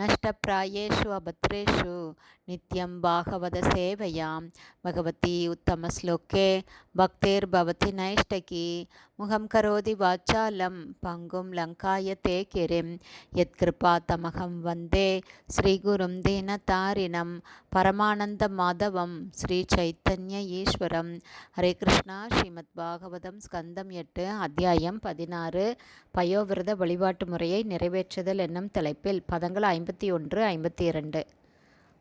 நஷ்டப்பிராயேஷு அபத்ரேஷு நித்யம் பாகவத சேவையாம் பகவதி உத்தமஸ்லோகே பக்தேர்பவதி நைஷ்டகி முகம் கரோதி வாச்சாலம் பங்கும் லங்காய தே கிரிம் யத்கிருபா தமகம் வந்தே ஸ்ரீகுரும் தீனதாரிணம் பரமானந்த மாதவம் ஸ்ரீ சைத்தன்ய ஈஸ்வரம் ஹரே கிருஷ்ணா ஸ்ரீமத் பாகவதம் ஸ்கந்தம் எட்டு அத்தியாயம் பதினாறு। பயோவிரத வழிபாட்டு முறையை நிறைவேற்றுதல் என்னும் தலைப்பில் பதங்கள் ஐம்பத்தி ஒன்று ஐம்பத்தி இரண்டு.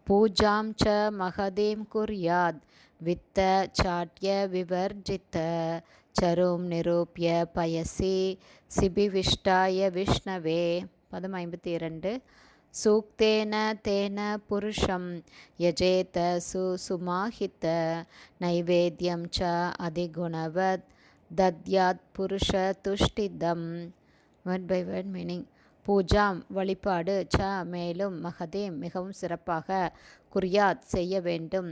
பூஜாம் ச மகதீம் குர்யாத் வித்த சாட்ய விவர்ஜித்த சரும் நிரூபிய பயசி சிபிவிஷ்டாய விஷ்ணவே. பதம் ஐம்பத்தி இரண்டு. சூக்தேன தேன புருஷம் யஜேத சுசுமாஹித நைவேத்தியம் ச அதிகுணவத் தத்யாத் புருஷ துஷ்டிதம். வட் பை வட் மீனிங் பூஜாம் வழிபாடு ச மேலும் மகதீம் மிகவும் சிறப்பாக குரியாத் செய்ய வேண்டும்.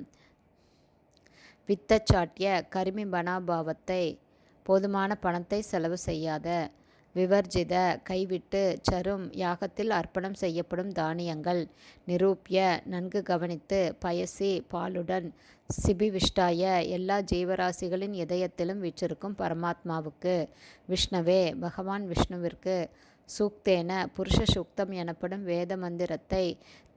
வித்தச்சாட்டிய கரிமி பணாபாவத்தை போதுமான பணத்தை செலவு செய்யாத விவர்ஜித கைவிட்டு சரும் யாகத்தில் அர்ப்பணம் செய்யப்படும் தானியங்கள். நிரூபிய நன்கு கவனித்து பயசி பாலுடன் சிபிவிஷ்டாய எல்லா ஜீவராசிகளின் இதயத்திலும் வீற்றிருக்கும் பரமாத்மாவுக்கு. விஷ்ணவே பகவான் விஷ்ணுவிற்கு சூக்தேன புருஷ சூக்தம் எனப்படும் வேத மந்திரத்தை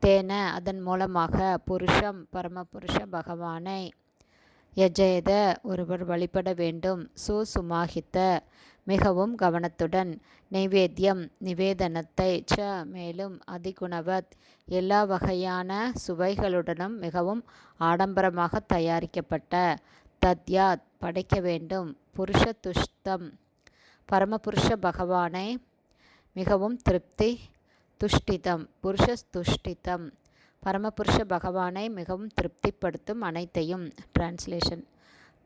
தேன அதன் மூலமாக புருஷம் பரமபுருஷ பகவானை யஜேத ஒருவர் வழிபட வேண்டும். சுசுமாகித்த மிகவும் கவனத்துடன். நைவேத்தியம் நிவேதனத்தை ச மேலும் அதிகுணவத். எல்லா வகையான சுவைகளுடனும் மிகவும் ஆடம்பரமாக தயாரிக்கப்பட்ட. தத்யாத் படைக்க வேண்டும். புருஷ துஷ்டம். பரமபுருஷ பகவானை மிகவும் திருப்தி துஷ்டிதம். புருஷ துஷ்டிதம். பரமபுருஷ பகவானை மிகவும் திருப்திப்படுத்தும் அனைத்தையும். டிரான்ஸ்லேஷன்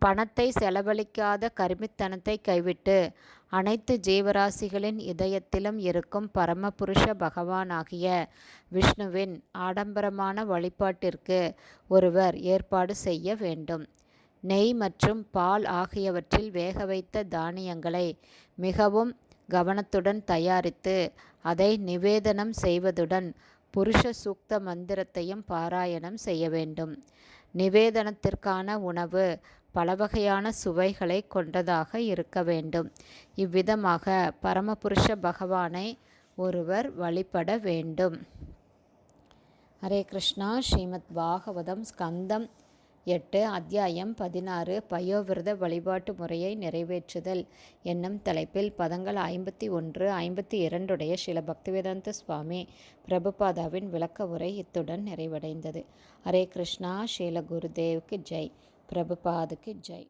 பணத்தை செலவழிக்காத கருமித்தனத்தை கைவிட்டு அனைத்து ஜீவராசிகளின் இதயத்திலும் இருக்கும் பரமபுருஷ பகவானாகிய விஷ்ணுவின் ஆடம்பரமான வழிபாட்டிற்கு ஒருவர் ஏற்பாடு செய்ய வேண்டும். நெய் மற்றும் பால் ஆகியவற்றில் வேக வைத்த தானியங்களை மிகவும் கவனத்துடன் தயாரித்து அதை நிவேதனம் செய்வதுடன் புருஷ சூக்த மந்திரத்தையும் பாராயணம் செய்ய வேண்டும். நிவேதனத்திற்கான உணவு பலவகையான சுவைகளை கொண்டதாக இருக்க வேண்டும். இவ்விதமாக பரமபுருஷ பகவானை ஒருவர் வழிபட வேண்டும். ஹரே கிருஷ்ணா. ஸ்ரீமத் பாகவதம் ஸ்கந்தம் எட்டு அத்தியாயம் பதினாறு பயோவிரத வழிபாட்டு முறையை நிறைவேற்றுதல் என்னும் தலைப்பில் பதங்கள் ஐம்பத்தி ஒன்று ஐம்பத்தி இரண்டுடைய சில பக்திவேதாந்த சுவாமி பிரபுபாதாவின் விளக்க உரை இத்துடன் நிறைவடைந்தது. ஹரே கிருஷ்ணா ஷீல குருதேவுக்கு ஜெய். பிரபுபாதுக்கு ஜெய்.